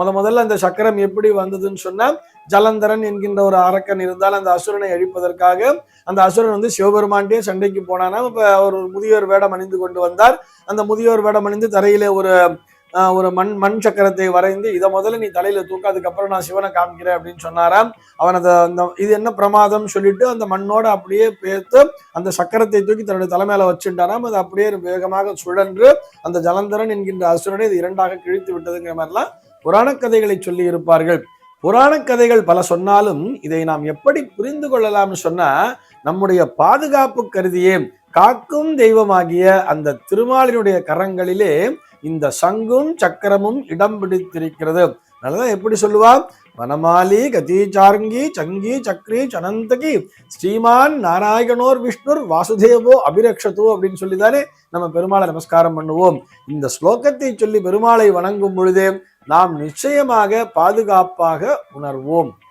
முத முதல்ல அந்த சக்கரம் எப்படி வந்ததுன்னு சொன்னா ஜலந்தரன் என்கின்ற ஒரு அரக்கன் இருந்தால் அந்த அசுரனை அழிப்பதற்காக அந்த அசுரன் வந்து சிவபெருமான்டே சண்டைக்கு போனானா இப்ப அவர் ஒரு முதியோர் வேடம் அணிந்து கொண்டு வந்தார். அந்த முதியோர் வேடம் அணிந்து தரையிலே ஒரு ஒரு மண் மண் சக்கரத்தை வரைந்து இதை முதல்ல நீ தலையில தூக்க அதுக்கப்புறம் நான் சிவனை காமிக்கிறேன் அப்படின்னு சொன்னாராம். அவன் அதை அந்த இது என்ன பிரமாதம் சொல்லிட்டு அந்த மண்ணோட அப்படியே பேர்த்து அந்த சக்கரத்தை தூக்கி தன்னுடைய தலைமையில வச்சுட்டாராம். அது அப்படியே வேகமாக சுழன்று அந்த ஜலந்தரன் என்கின்ற அசுரனை இது இரண்டாக கிழித்து விட்டதுங்கிற மாதிரிலாம் புராண கதைகளை சொல்லி இருப்பார்கள் புராண கதைகள் பல சொன்னாலும் இதை நாம் எப்படி புரிந்து கொள்ளலாம்னு சொன்னா நம்முடைய பாதுகாப்பு கருதியே காக்கும் தெய்வமாகிய அந்த திருமாலினுடைய கரங்களிலே இந்த சங்கும் சக்கரமும் இடம் பிடித்திருக்கிறது. அதனாலதான் எப்படி சொல்லுவா வனமாலி கதீச்சார்ங்கி சங்கி சக்ரி சனந்தகி ஸ்ரீமான் நாராயணோர் விஷ்ணுர் வாசுதேவோ அபிரக்ஷதோ அப்படின்னு சொல்லிதானே நம்ம பெருமாளை நமஸ்காரம் பண்ணுவோம். இந்த ஸ்லோகத்தை சொல்லி பெருமாளை வணங்கும் பொழுதே நாம் நிச்சயமாக பாதுகாப்பாக உணர்வோம்.